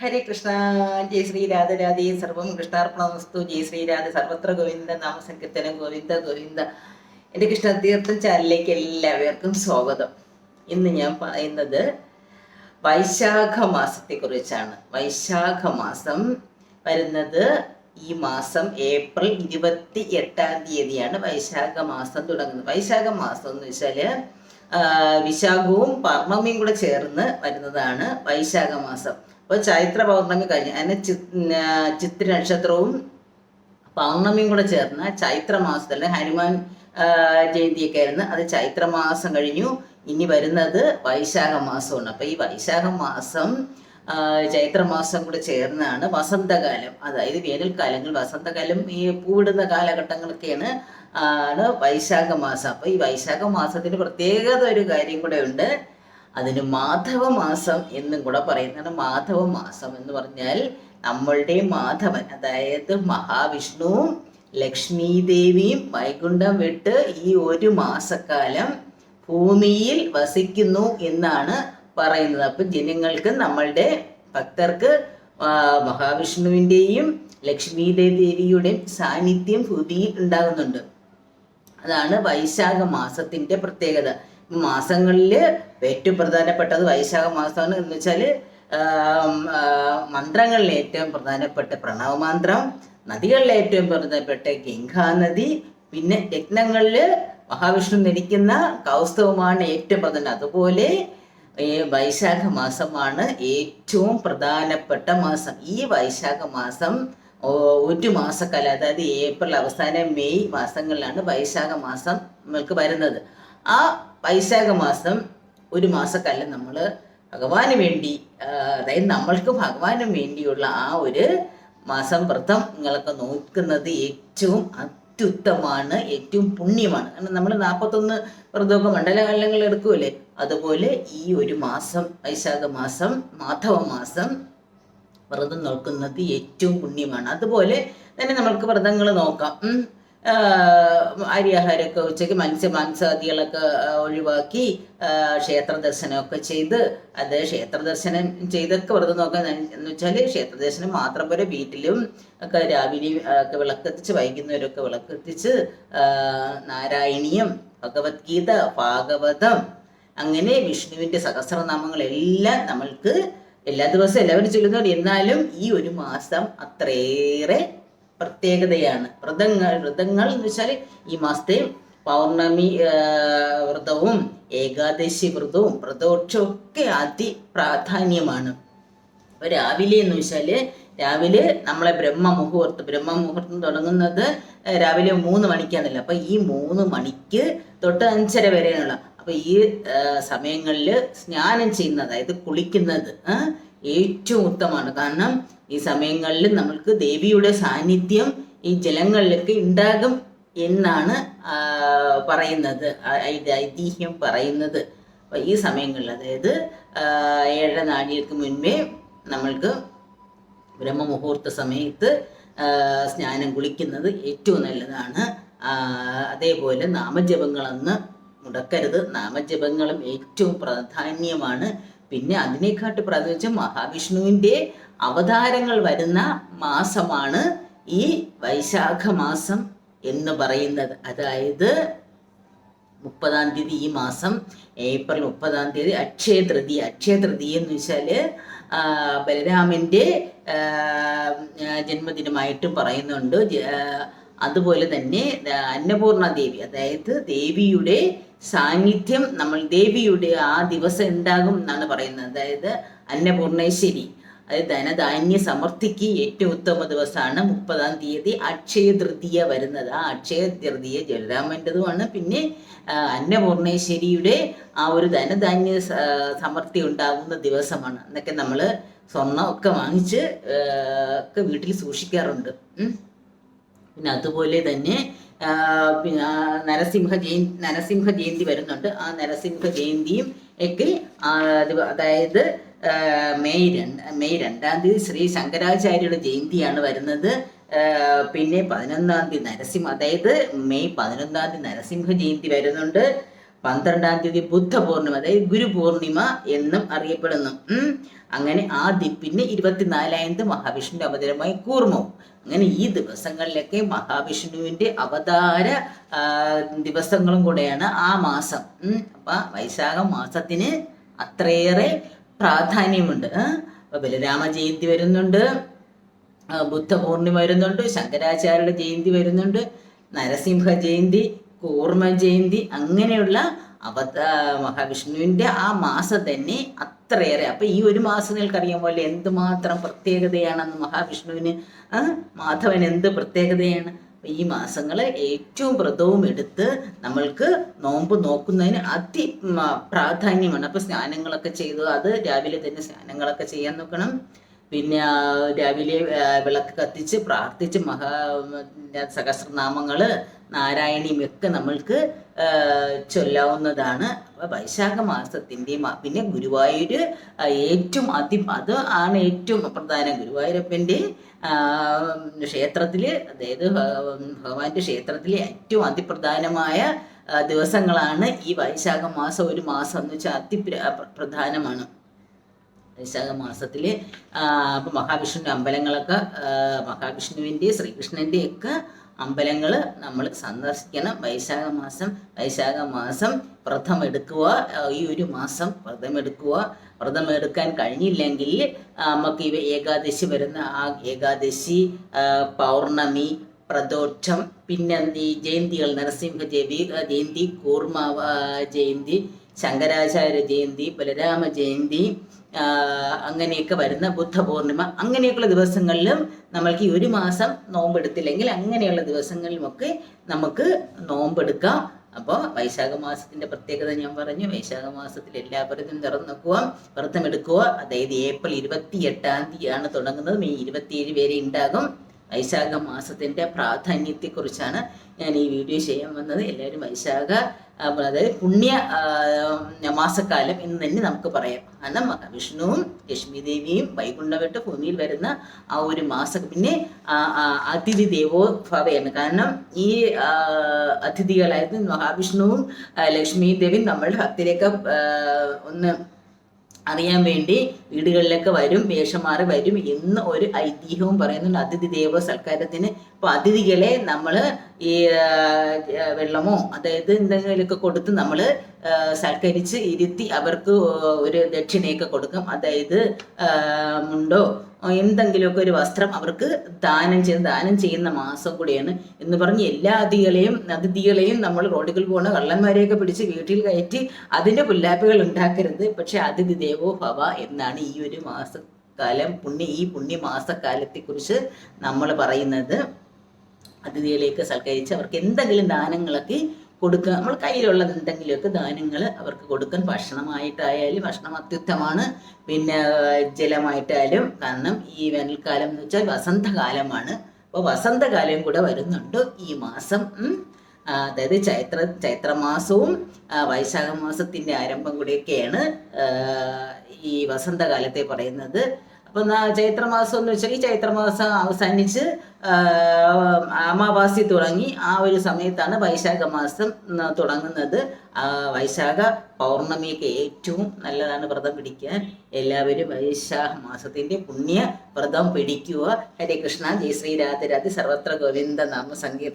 ഹരേ കൃഷ്ണ ജയ ശ്രീ രാധേ സർവം കൃഷ്ണാർപ്പണമസ്തു ജയ ശ്രീ രാധ സർവത്ര ഗോവിന്ദ നാമസങ്കീർത്തനം ഗോവിന്ദ ഗോവിന്ദ. എന്റെ കൃഷ്ണ തീർത്ഥം ചാനലിലേക്ക് എല്ലാവർക്കും സ്വാഗതം. ഇന്ന് ഞാൻ പറയുന്നത് വൈശാഖ മാസത്തെക്കുറിച്ചാണ്. വൈശാഖ മാസം വരുന്നത് ഈ മാസം ഏപ്രിൽ ഇരുപത്തി എട്ടാം തീയതിയാണ് വൈശാഖ മാസം തുടങ്ങുന്നത്. വൈശാഖ മാസം എന്ന് വെച്ചാൽ വിശാഖവും പർണമിയും കൂടെ ചേർന്ന് വരുന്നതാണ് വൈശാഖ മാസം. അപ്പോൾ ചൈത്ര പൗർണമി കഴിഞ്ഞ് അതിന് ചിത്ര നക്ഷത്രവും പൗർണമിയും കൂടെ ചേർന്ന ചൈത്ര മാസത്തിൽ ഹനുമാൻ ജയന്തിയൊക്കെ ആയിരുന്നു. അത് ചൈത്ര മാസം കഴിഞ്ഞു. ഇനി വരുന്നത് വൈശാഖ മാസമാണ്. അപ്പോൾ ഈ വൈശാഖ മാസം ആ, ചൈത്ര മാസം കൂടെ ചേർന്നാണ് വസന്തകാലം. അതായത് വേനൽക്കാലങ്ങൾ വസന്തകാലം ഈ പൂവിടുന്ന കാലഘട്ടങ്ങളൊക്കെയാണ് ആണ് വൈശാഖ മാസം. അപ്പോൾ ഈ വൈശാഖ മാസത്തിന് പ്രത്യേകത ഒരു കാര്യം കൂടെ ഉണ്ട്. അതിന് മാധവ മാസം എന്നും കൂടെ പറയുന്നതാണ് മാധവ മാസം എന്ന് പറഞ്ഞാൽ നമ്മളുടെ മാധവൻ അതായത് മഹാവിഷ്ണുവും ലക്ഷ്മി ദേവിയും വൈകുണ്ഠം വിട്ട് ഈ ഒരു മാസക്കാലം ഭൂമിയിൽ വസിക്കുന്നു എന്നാണ് പറയുന്നത്. അപ്പം ജനങ്ങൾക്ക് നമ്മളുടെ ഭക്തർക്ക് മഹാവിഷ്ണുവിന്റെയും ലക്ഷ്മി ദേവിയുടെയും സാന്നിധ്യം ഭൂമിയിൽ ഉണ്ടാകുന്നുണ്ട്. അതാണ് വൈശാഖ മാസത്തിന്റെ പ്രത്യേകത. മാസങ്ങളിൽ ഏറ്റവും പ്രധാനപ്പെട്ടത് വൈശാഖ മാസമാണ് എന്ന് വെച്ചാൽ മന്ത്രങ്ങളിൽ ഏറ്റവും പ്രധാനപ്പെട്ട പ്രണവ മന്ത്രം നദികളിൽ ഏറ്റവും പ്രധാനപ്പെട്ട ഗംഗാനദി പിന്നെ യജ്ഞങ്ങളിൽ മഹാവിഷ്ണു ധരിക്കുന്ന കൗസ്തവമാണ് ഏറ്റവും പ്രധാനം. അതുപോലെ ഈ വൈശാഖ മാസമാണ് ഏറ്റവും പ്രധാനപ്പെട്ട മാസം. ഈ വൈശാഖ മാസം ഒരു മാസക്കാലം അതായത് ഏപ്രിൽ അവസാനം മെയ് മാസങ്ങളിലാണ് വൈശാഖ മാസം നമ്മൾക്ക് വരുന്നത്. ആ വൈശാഖ മാസം ഒരു മാസക്കാലം നമ്മൾ ഭഗവാന് വേണ്ടി അതായത് നമ്മൾക്ക് ഭഗവാനും വേണ്ടിയുള്ള ആ ഒരു മാസം വ്രതം നിങ്ങളൊക്കെ നോക്കുന്നത് ഏറ്റവും അത്യുത്തമാണ് ഏറ്റവും പുണ്യമാണ്. കാരണം നമ്മൾ നാൽപ്പത്തൊന്ന് വ്രതമൊക്കെ മണ്ഡലകാലങ്ങൾ എടുക്കുമല്ലേ അതുപോലെ ഈ ഒരു മാസം വൈശാഖ മാസം മാധവ മാസം വ്രതം നോക്കുന്നത് ഏറ്റവും പുണ്യമാണ്. അതുപോലെ തന്നെ നമ്മൾക്ക് വ്രതങ്ങൾ നോക്കാം. അരിയാഹാരമൊക്കെ ഉച്ചയ്ക്ക് മത്സ്യ മാംസാദികളൊക്കെ ഒഴിവാക്കി ക്ഷേത്ര ദർശനമൊക്കെ ചെയ്ത് അത് ക്ഷേത്ര ദർശനം ചെയ്തൊക്കെ വെറുതെ നോക്കാൻ എന്ന് വെച്ചാൽ ക്ഷേത്ര ദർശനം മാത്രം പോലെ വീട്ടിലും ഒക്കെ രാവിലെ ഒക്കെ വിളക്കെത്തിച്ച് വൈകുന്നേരമൊക്കെ വിളക്കെത്തിച്ച് നാരായണീയം ഭഗവത്ഗീത ഭാഗവതം അങ്ങനെ വിഷ്ണുവിന്റെ സഹസ്രനാമങ്ങളെല്ലാം നമ്മൾക്ക് എല്ലാ ദിവസവും എല്ലാവരും ചൊല്ലുന്നുണ്ട്. എന്നാലും ഈ ഒരു മാസം അത്രയേറെ പ്രത്യേകതയാണ്. വ്രതങ്ങൾ വ്രതങ്ങൾ എന്ന് വെച്ചാൽ ഈ മാസത്തെ പൗർണമി വ്രതവും ഏകാദശി വ്രതവും വ്രതോക്ഷവും ഒക്കെ അതിപ്രാധാന്യമാണ് അപ്പോൾ രാവിലെ എന്ന് വെച്ചാൽ രാവിലെ നമ്മളെ ബ്രഹ്മ മുഹൂർത്തം ബ്രഹ്മ മുഹൂർത്തം തുടങ്ങുന്നത് രാവിലെ മൂന്ന് മണിക്കാണല്ലോ അപ്പോൾ ഈ മൂന്ന് മണിക്ക് തൊട്ട് അഞ്ചര വരെയുള്ള അപ്പോൾ ഈ സമയങ്ങളിൽ സ്നാനം ചെയ്യുന്നത് അതായത് കുളിക്കുന്നത് ഏറ്റവും ഉത്തമമാണ്. കാരണം ഈ സമയങ്ങളിൽ നമ്മൾക്ക് ദേവിയുടെ സാന്നിധ്യം ഈ ജലങ്ങളിലൊക്കെ ഉണ്ടാകും എന്നാണ് പറയുന്നത്. ഐതിഹ്യം പറയുന്നത്. ഈ സമയങ്ങളിൽ അതായത് ഏഴര നാഴികൾക്ക് മുൻപേ നമ്മൾക്ക് ബ്രഹ്മമുഹൂർത്ത സമയത്ത് സ്നാനം കുളിക്കുന്നത് ഏറ്റവും നല്ലതാണ്. അതേപോലെ നാമജപങ്ങളെന്ന് മുടക്കരുത്. നാമജപങ്ങളും ഏറ്റവും പ്രാധാന്യമാണ്. പിന്നെ അതിനെക്കാട്ട് പ്രാധാന്യം മഹാവിഷ്ണുവിന്റെ അവതാരങ്ങൾ വരുന്ന മാസമാണ് ഈ വൈശാഖ മാസം എന്ന് പറയുന്നത്. അതായത് മുപ്പതാം തീയതി ഈ മാസം ഏപ്രിൽ മുപ്പതാം തീയതി അക്ഷയ തൃതീയ. അക്ഷയ എന്ന് വെച്ചാൽ ബലരാമന്റെ ജന്മദിനമായിട്ട് പറയുന്നുണ്ട്. അതുപോലെ തന്നെ അന്നപൂർണ ദേവി. അതായത് ദേവിയുടെ സാന്നിധ്യം നമ്മൾ ദേവിയുടെ ആ ദിവസം ഉണ്ടാകും എന്നാണ് പറയുന്നത്. അതായത് അന്നപൂർണേശ്വരി അതായത് ധനധാന്യ സമൃദ്ധിക്ക് ഏറ്റവും ഉത്തമ ദിവസമാണ്. മുപ്പതാം തീയതി അക്ഷയ തൃതീയ വരുന്നത്. ആ അക്ഷയ തൃതീയ ജലരാമന്റെതുമാണ് പിന്നെ അന്നപൂർണേശ്വരിയുടെ ആ ഒരു ധനധാന്യ സമർത്ഥി ഉണ്ടാകുന്ന ദിവസമാണ്. എന്നൊക്കെ നമ്മൾ സ്വർണം ഒക്കെ വാങ്ങിച്ച് ഒക്കെ വീട്ടിൽ സൂക്ഷിക്കാറുണ്ട്. പിന്നെ അതുപോലെ തന്നെ നരസിംഹ ജയന്തി നരസിംഹ ജയന്തി വരുന്നുണ്ട്. ആ നരസിംഹ ജയന്തിയും ഒക്കെ അതായത് മെയ് രണ്ട് മെയ് രണ്ടാം തീയതി ശ്രീ ശങ്കരാചാര്യയുടെ ജയന്തിയാണ് വരുന്നത്. പിന്നെ പതിനൊന്നാം തീയതി നരസിംഹ അതായത് മെയ് പതിനൊന്നാം തീയതി നരസിംഹ ജയന്തി വരുന്നുണ്ട്. പന്ത്രണ്ടാം തീയതി ബുദ്ധ പൂർണിമ അതായത് ഗുരു പൂർണിമ എന്നും അറിയപ്പെടുന്നു. അങ്ങനെ ആ പിന്നെ ഇരുപത്തിനാലായത് മഹാവിഷ്ണുവിന്റെ അവതരമായി കൂർമ്മവും അങ്ങനെ ഈ ദിവസങ്ങളിലൊക്കെ മഹാവിഷ്ണുവിന്റെ അവതാര ദിവസങ്ങളും കൂടെയാണ് ആ മാസം. അപ്പൊ വൈശാഖ മാസത്തിന് അത്രയേറെ പ്രാധാന്യമുണ്ട്. അപ്പൊ ബലരാമ ജയന്തി വരുന്നുണ്ട്. ബുദ്ധ പൂർണിമ വരുന്നുണ്ട്. ശങ്കരാചാര്യരുടെ ജയന്തി വരുന്നുണ്ട്. നരസിംഹ ജയന്തി. കൂർമ്മ ജയന്തി അങ്ങനെയുള്ള അവത മഹാവിഷ്ണുവിന്റെ ആ മാസം തന്നെ അത്രയേറെ. അപ്പൊ ഈ ഒരു മാസം നിങ്ങൾക്കറിയാൻ പോലെ എന്തുമാത്രം പ്രത്യേകതയാണെന്ന് മഹാവിഷ്ണുവിന് മാധവൻ എന്ത് പ്രത്യേകതയാണ്? ഈ മാസങ്ങൾ ഏറ്റവും വ്രതവും എടുത്ത് നമ്മൾക്ക് നോമ്പ് നോക്കുന്നതിന് അതി പ്രാധാന്യമാണ്. അപ്പൊ സ്നാനങ്ങളൊക്കെ ചെയ്തു അത് രാവിലെ തന്നെ സ്നാനങ്ങളൊക്കെ ചെയ്യാൻ നോക്കണം. പിന്നെ രാവിലെ വിളക്ക് കത്തിച്ച് പ്രാർത്ഥിച്ച് മഹാ സഹസ്രനാമങ്ങൾ നാരായണിയും ഒക്കെ നമ്മൾക്ക് ചൊല്ലാവുന്നതാണ്. വൈശാഖ മാസത്തിന്റെ പിന്നെ ഗുരുവായൂർ ഏറ്റവും അതി അത് ആണ് ഏറ്റവും പ്രധാനം. ഗുരുവായൂരപ്പന്റെ ക്ഷേത്രത്തിൽ അതായത് ഭഗവാന്റെ ക്ഷേത്രത്തിലെ ഏറ്റവും അതിപ്രധാനമായ ദിവസങ്ങളാണ് ഈ വൈശാഖ മാസം ഒരു മാസം എന്ന് വെച്ചാൽ അതി പ്രധാനമാണ്. വൈശാഖ മാസത്തിൽ ഇപ്പം മഹാവിഷ്ണുവിന്റെ അമ്പലങ്ങളൊക്കെ മഹാവിഷ്ണുവിന്റെയും ശ്രീകൃഷ്ണന്റെയും ശ്രീകൃഷ്ണന്റെ ഒക്കെ അമ്പലങ്ങൾ നമ്മൾ സന്ദർശിക്കണം. വൈശാഖ മാസം വൈശാഖ മാസം വ്രതം എടുക്കുക. ഈ ഒരു മാസം വ്രതം എടുക്കുക. വ്രതം എടുക്കാൻ കഴിഞ്ഞില്ലെങ്കിൽ നമുക്ക് ഇവ ഏകാദശി വരുന്ന ആ ഏകാദശി പൗർണമി പ്രദോഷം പിന്നെ ഈ ജയന്തികൾ നരസിംഹ ജയന്തി ജയന്തി കൂർമ്മ ജയന്തി ശങ്കരാചാര്യ ജയന്തി ബലരാമ ജയന്തി അങ്ങനെയൊക്കെ വരുന്ന ബുദ്ധ പൂർണിമ അങ്ങനെയൊക്കെയുള്ള ദിവസങ്ങളിലും നമ്മൾക്ക് ഈ ഒരു മാസം നോമ്പെടുത്തില്ലെങ്കിൽ അങ്ങനെയുള്ള ദിവസങ്ങളിലുമൊക്കെ നമുക്ക് നോമ്പെടുക്കാം. അപ്പോൾ വൈശാഖ മാസത്തിന്റെ പ്രത്യേകത ഞാൻ പറഞ്ഞു. വൈശാഖ മാസത്തിൽ എല്ലാ വ്രതം എടുക്കുക അതായത് ഏപ്രിൽ ഇരുപത്തി എട്ടാം തീയതിയാണ് തുടങ്ങുന്നത്. മെയ് ഇരുപത്തിയേഴ് വരെ ഉണ്ടാകും. വൈശാഖ മാസത്തിന്റെ പ്രാധാന്യത്തെക്കുറിച്ചാണ് ഞാൻ ഈ വീഡിയോ ചെയ്യാൻ വന്നത്. എല്ലാവരും വൈശാഖ അതായത് പുണ്യ മാസക്കാലം എന്ന് തന്നെ നമുക്ക് പറയാം. കാരണം വിഷ്ണുവും ലക്ഷ്മി ദേവിയും വൈകുണ്ഠവട്ട് ഭൂമിയിൽ വരുന്ന ആ ഒരു മാസം പിന്നെ അതിഥി ദേവോ ഭവയാണ് കാരണം ഈ അതിഥികളായിരുന്നു മഹാവിഷ്ണുവും ലക്ഷ്മി ദേവിയും നമ്മളുടെ ഭക്തിരേഖ ഒന്ന് അറിയാൻ വേണ്ടി വീടുകളിലൊക്കെ വരും വേഷം വരും. എന്ന് ഒരു ഐതിഹ്യവും പറയുന്നുണ്ട്. അതിഥി ദേവ സൽക്കാരത്തിന്. അപ്പൊ അതിഥികളെ നമ്മൾ ഈ വെള്ളമോ അതായത് എന്തെങ്കിലുമൊക്കെ കൊടുത്ത് നമ്മൾ സൽക്കരിച്ച് ഇരുത്തി അവർക്ക് ഒരു ദക്ഷിണയൊക്കെ കൊടുക്കും. അതായത് മുണ്ടോ എന്തെങ്കിലുമൊക്കെ ഒരു വസ്ത്രം അവർക്ക് ദാനം ചെയ്ത് ദാനം ചെയ്യുന്ന മാസം കൂടിയാണ് എന്ന് പറഞ്ഞ് എല്ലാ അതികളെയും അതിഥികളെയും നമ്മൾ റോഡുകൾ പോകുന്ന കള്ളന്മാരെയൊക്കെ പിടിച്ച് വീട്ടിൽ കയറ്റി അതിന്റെ പുല്ലാപ്പുകൾ ഉണ്ടാക്കരുത്. പക്ഷെ അതിഥി ദേവോ ഭവ എന്നാണ് ഈ ഒരു മാസക്കാലം പുണ്യ ഈ പുണ്യ കുറിച്ച് നമ്മൾ പറയുന്നത്. അതിഥികളെയൊക്കെ സൽക്കരിച്ച് അവർക്ക് എന്തെങ്കിലും ദാനങ്ങളൊക്കെ കൊടുക്കുക. നമ്മൾ കയ്യിലുള്ള എന്തെങ്കിലുമൊക്കെ ദാനങ്ങൾ അവർക്ക് കൊടുക്കാൻ ഭക്ഷണമായിട്ടായാലും ഭക്ഷണം അത്യുത്തമാണ് പിന്നെ ജലമായിട്ടായാലും കാരണം ഈ വേനൽക്കാലം എന്ന് വെച്ചാൽ വസന്തകാലമാണ്. അപ്പോൾ വസന്തകാലം കൂടെ വരുന്നുണ്ട് ഈ മാസം. അതായത് ചൈത്ര ചൈത്രമാസവും വൈശാഖ മാസത്തിന്റെ ആരംഭം കൂടിയൊക്കെയാണ് ഈ വസന്തകാലത്തെ പറയുന്നത്. അപ്പൊ ചൈത്രമാസം എന്ന് വെച്ചാൽ ഈ ചൈത്രമാസം അവസാനിച്ച് അമാവാസി തുടങ്ങി ആ ഒരു സമയത്താണ് വൈശാഖ മാസം തുടങ്ങുന്നത്. വൈശാഖ പൗർണമിക്ക് ഏറ്റവും നല്ലതാണ് വ്രതം പിടിക്കാൻ. എല്ലാവരും വൈശാഖ മാസത്തിന്റെ പുണ്യ വ്രതം പിടിക്കുക. ഹരേ കൃഷ്ണ ജയ ശ്രീ രാധരാധി സർവത്ര ഗോവിന്ദ നാമ സങ്കീർത്തനം